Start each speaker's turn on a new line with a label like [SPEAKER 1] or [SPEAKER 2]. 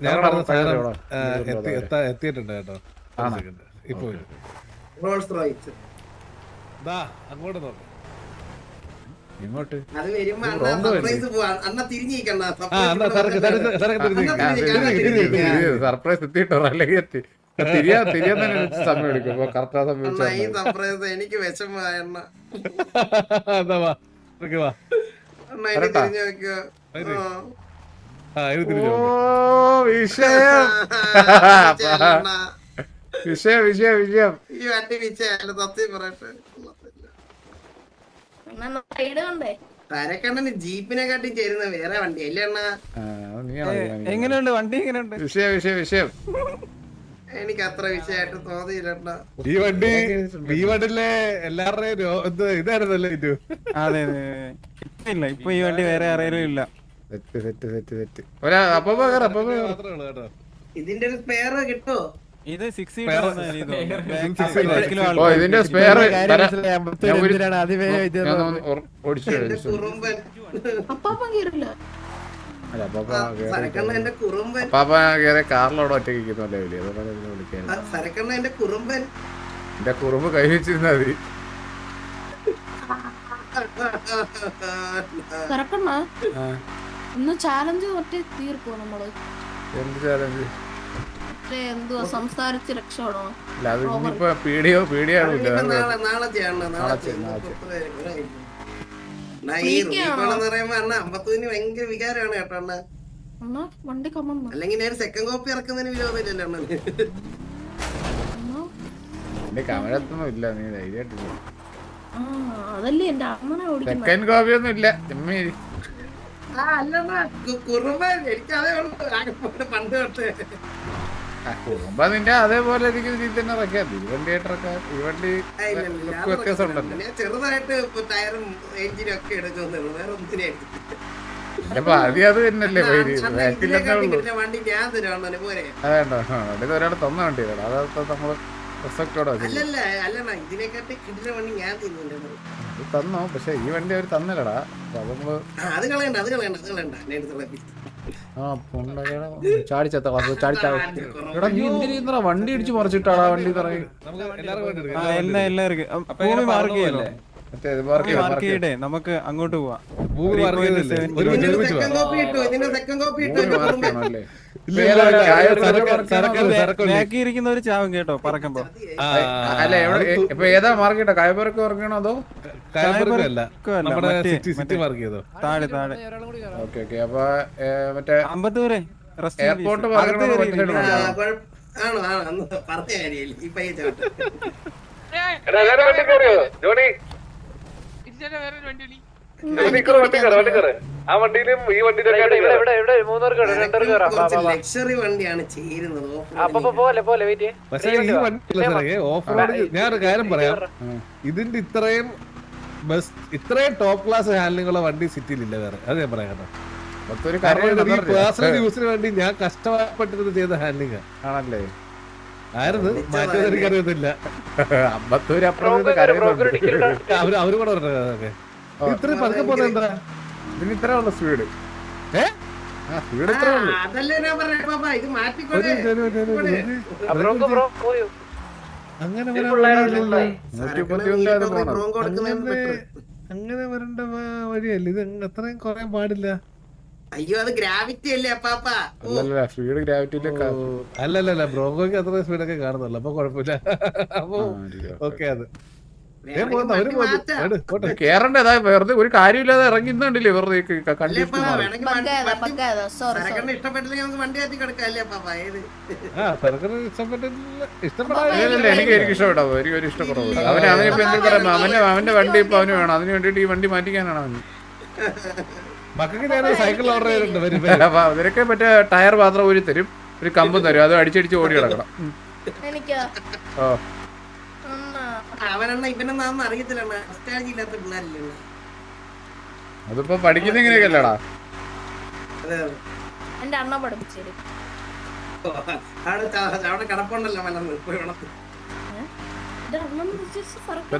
[SPEAKER 1] ഞാൻ പറഞ്ഞ സാധനം എത്തിയിട്ടുണ്ട് കേട്ടോ. ഇപ്പൊ അങ്ങോട്ട് നോക്ക്.
[SPEAKER 2] ഇങ്ങോട്ട്?
[SPEAKER 3] സർപ്രൈസ്
[SPEAKER 2] എത്തിട്ടോ എത്തിയിട്ടോ? അല്ലെങ്കിൽ എത്തി തിരിയാ തിരിയാൻ തന്നെ സമയം എടുക്കും. കറക്റ്റാ സമയം
[SPEAKER 3] എനിക്ക് വിഷമമായ
[SPEAKER 2] വിഷയം. വിഷയം വിഷയം. വിഷയം
[SPEAKER 3] ഈ വണ്ടി വിച്ചയല്ല സത്യം പറയട്ടെ.
[SPEAKER 4] സൈഡ് കണ്ടേ?
[SPEAKER 3] തരക്കണ്ണന് ജീപ്പിനെ കാട്ടി ചേരുന്ന വേറെ വണ്ടി. അല്ലേ?
[SPEAKER 5] എങ്ങനെയുണ്ട്? വണ്ടി എങ്ങനെയുണ്ട്?
[SPEAKER 2] വിഷയം വിഷയം വിഷയം.
[SPEAKER 3] എനിക്ക് അത്ര വിഷയമായിട്ട് തോന്നിയില്ല
[SPEAKER 1] ഈ വണ്ടി ഈ വണ്ടിയിലെ എല്ലാവരുടെയും ഇതായിരുന്നല്ലേ ഇത്.
[SPEAKER 5] അതെ അതെ ഇപ്പൊ ഇല്ല. ഇപ്പൊ ഈ വണ്ടി വേറെ ആരെയും ഇല്ല.
[SPEAKER 2] സെറ്റ് സെറ്റ് സെറ്റ് സെറ്റ് ഒരാ അപ്പൊ കേറ അപ്പൊ
[SPEAKER 3] ഇതിന്റെ ഒരു സ്പെയർ കിട്ടുമോ
[SPEAKER 5] ഇത് സിക്സ്
[SPEAKER 2] ഓ ഇതിന്റെ സ്പെയർ ഓടിച്ചു
[SPEAKER 3] എന്റെ കുറുമ്പൻ
[SPEAKER 4] അപ്പാപ്പം കീറില്ല.
[SPEAKER 2] അല്ല
[SPEAKER 3] സരക്കണ്ണ എന്റെ കുറുമ്പൻ.
[SPEAKER 2] പാപ്പ കേറിയ കാറിലോട് ഒറ്റ ഇരിക്കുന്നല്ലേ വലിയ അതുകൊണ്ട് ഇതിനെ വിളിക്കാൻ.
[SPEAKER 3] ആ, സരക്കണ്ണ എന്റെ കുറുമ്പൻ.
[SPEAKER 2] എന്റെ കുറുമ്പ് കൈ വെച്ചിരുന്നാ മതി.
[SPEAKER 4] തിരക്കണ്ണ
[SPEAKER 2] ആ,
[SPEAKER 4] ഇന്ന് ചാലഞ്ച് മറ്റേ തീർക്കോ നമ്മൾ.
[SPEAKER 2] എന്ത് ചാലഞ്ച്
[SPEAKER 4] എന്തുവാ സംസാരിച്ച് രക്ഷപ്പെടണം?
[SPEAKER 2] പീടിയോ പീടിയാണ്
[SPEAKER 3] ഭയങ്കര വികാരമാണ് കേട്ടോ അണ്ണ.
[SPEAKER 4] എന്നാ വണ്ടി
[SPEAKER 3] അല്ലെങ്കിൽ ഞാൻ സെക്കൻഡ് കോപ്പി ഇറക്കുന്നതിന് വിരോധമില്ലല്ലോ അണ്ണന്
[SPEAKER 4] എന്നാ
[SPEAKER 2] എന്റെ കമലത്തൊന്നും ഇല്ല നീ ധൈര്യമായിട്ട്
[SPEAKER 4] അതല്ലേ എന്റെ അമ്മനെ
[SPEAKER 2] സെക്കൻഡ് കോപ്പി ഒന്നും ഇല്ല
[SPEAKER 3] ആ ഉള്ളൂ. പണ്ട് തൊട്ട്.
[SPEAKER 2] കുറുമ്പ നിന്റെ അതേപോലെ രീതി തന്നെ ഇറക്കാം ഈ വണ്ടി
[SPEAKER 3] ആ, ഇല്ല, ഇല്ല,
[SPEAKER 2] ലുക്ക്
[SPEAKER 3] അത്
[SPEAKER 2] വ്യത്യാസം ഉണ്ടല്ലോ.
[SPEAKER 3] ഞാൻ ചെറുതായിട്ട് ടയറും എഞ്ചിനും ഒക്കെ എടുക്കുന്നുള്ളൂ വേറെ ഒന്നിനെ
[SPEAKER 2] അപ്പൊ ആദ്യം അത് തന്നെയല്ലേ
[SPEAKER 3] വണ്ടി ഞാൻ തരും പോരെ.
[SPEAKER 2] അതേണ്ടോ ഒരാൾ തന്ന വണ്ടി അതാണ് അത് നമ്മൾ തന്നോ പക്ഷെ ഈ വണ്ടി അവർ തന്നില്ലടാ. ചാടിച്ചാ വണ്ടി ഇടിച്ച് മറിച്ചിട്ടാടാ വണ്ടി
[SPEAKER 1] നമുക്ക്
[SPEAKER 5] അങ്ങോട്ട് പോവാം.
[SPEAKER 1] ഭൂമി
[SPEAKER 5] ഇരിക്കുന്നവര് ചാവും കേട്ടോ പറക്കുമ്പോ.
[SPEAKER 2] അല്ല ഇപ്പൊ ഏതാ മാർക്ക് കേട്ടോ കായപ്പുറക്ക് മാർക്കണോ അതോ?
[SPEAKER 5] താഴെ താഴെ.
[SPEAKER 2] ഓക്കെ ഓക്കെ അപ്പൊ മറ്റേ
[SPEAKER 5] അമ്പത്തൂരെ റെസ്റ്റ്
[SPEAKER 2] എയർപോർട്ട്
[SPEAKER 3] ആണോ ആണോ പറഞ്ഞ കാര്യമില്ല. പയ്യ ചാട്ടം കുറച്ച് ലക്ഷറി വണ്ടിയാണ് ചേരുന്നത്
[SPEAKER 1] പക്ഷേ ഈ വണ്ടി ഓഫ് റോഡ് ഞാനൊരു കാര്യം പറയാം. ഇതിന്റെ ഇത്രയും ബസ് ഇത്രയും ടോപ്പ് ക്ലാസ് ഹാൻഡിലുള്ള വണ്ടി സിറ്റിയിലില്ല വേറെ. അത് ഞാൻ പറയാം കേട്ടോ? പേഴ്സണൽ യൂസിന് വേണ്ടി ഞാൻ കഷ്ടപ്പെട്ടിരുന്ന് ചെയ്ത ഹാൻഡിലിംഗ്
[SPEAKER 2] ആണല്ലേ?
[SPEAKER 1] ആയിരുന്നു മാറ്റം എനിക്കറിയത്തില്ല
[SPEAKER 2] അമ്പത്തൂര്
[SPEAKER 1] അവർ അവർ കൂടെ പറഞ്ഞു അതൊക്കെ. ഇത്രയും പതുക്കെ പോകുന്നത് എന്താ?
[SPEAKER 2] ഇതിന് ഇത്ര ഉള്ള സ്പീഡ്. ഇത്ര ഉള്ളു.
[SPEAKER 1] അങ്ങനെ അങ്ങനെ വരേണ്ട വഴിയല്ല. ഇത് അത്രയും കൊറേ പാടില്ല.
[SPEAKER 3] അയ്യോ അത് ഗ്രാവിറ്റി അല്ലേ അപ്പാപ്പാ
[SPEAKER 2] അല്ലല്ല സ്പീഡ് ഗ്രാവിറ്റി
[SPEAKER 1] അല്ലല്ല ബ്രോങ്കോയ്ക്ക് അത്രയും സ്പീഡൊക്കെ കാണുന്നുള്ളു. അപ്പൊ കുഴപ്പമില്ല. അപ്പൊ ഓക്കെ. അത്.
[SPEAKER 2] കേറണ്ടതാ വെറുതെ ഒരു കാര്യമില്ലാതെ ഇറങ്ങുന്നുണ്ടല്ലേ വെറുതെ
[SPEAKER 1] ഇഷ്ടപ്പെട്ടില്ല
[SPEAKER 2] എനിക്ക് എനിക്ക് ഇഷ്ടപ്പെടാം എനിക്ക് ഒരു ഇഷ്ടപ്പെടുന്നു അവന് അവനിപ്പോ എന്ത് പറയാം? അവന്റെ അവന്റെ വണ്ടി ഇപ്പൊ അവന് വേണം. അതിന് വേണ്ടിട്ട് ഈ വണ്ടി മാറ്റിക്കാനാണ് അവന്.
[SPEAKER 1] മക്കൾക്ക് ഞാൻ സൈക്കിൾ ഓർഡർ ചെയ്തിട്ടുണ്ട്
[SPEAKER 2] അതിനൊക്കെ മറ്റേ ടയർ മാത്രം ഊരി തരും. ഒരു കമ്പും തരും. അത് അടിച്ചടിച്ച് ഓടി കിടക്കണം ഓ.
[SPEAKER 3] അവനെണ്ണ ഇവനെന്നാന്ന് അറിയത്തില്ല അസ്റ്റാജി ഇല്ലാത്ത പിള്ളേരില്ലേ
[SPEAKER 2] അതിപ്പോ പഠിക്കുന്ന
[SPEAKER 3] അതെ
[SPEAKER 4] എന്റെ അണ്ണ പഠിപ്പിച്ചേരും.
[SPEAKER 3] അവിടെ കിടപ്പുണ്ടല്ലോ മലന്ന്.
[SPEAKER 2] ഇപ്പൊ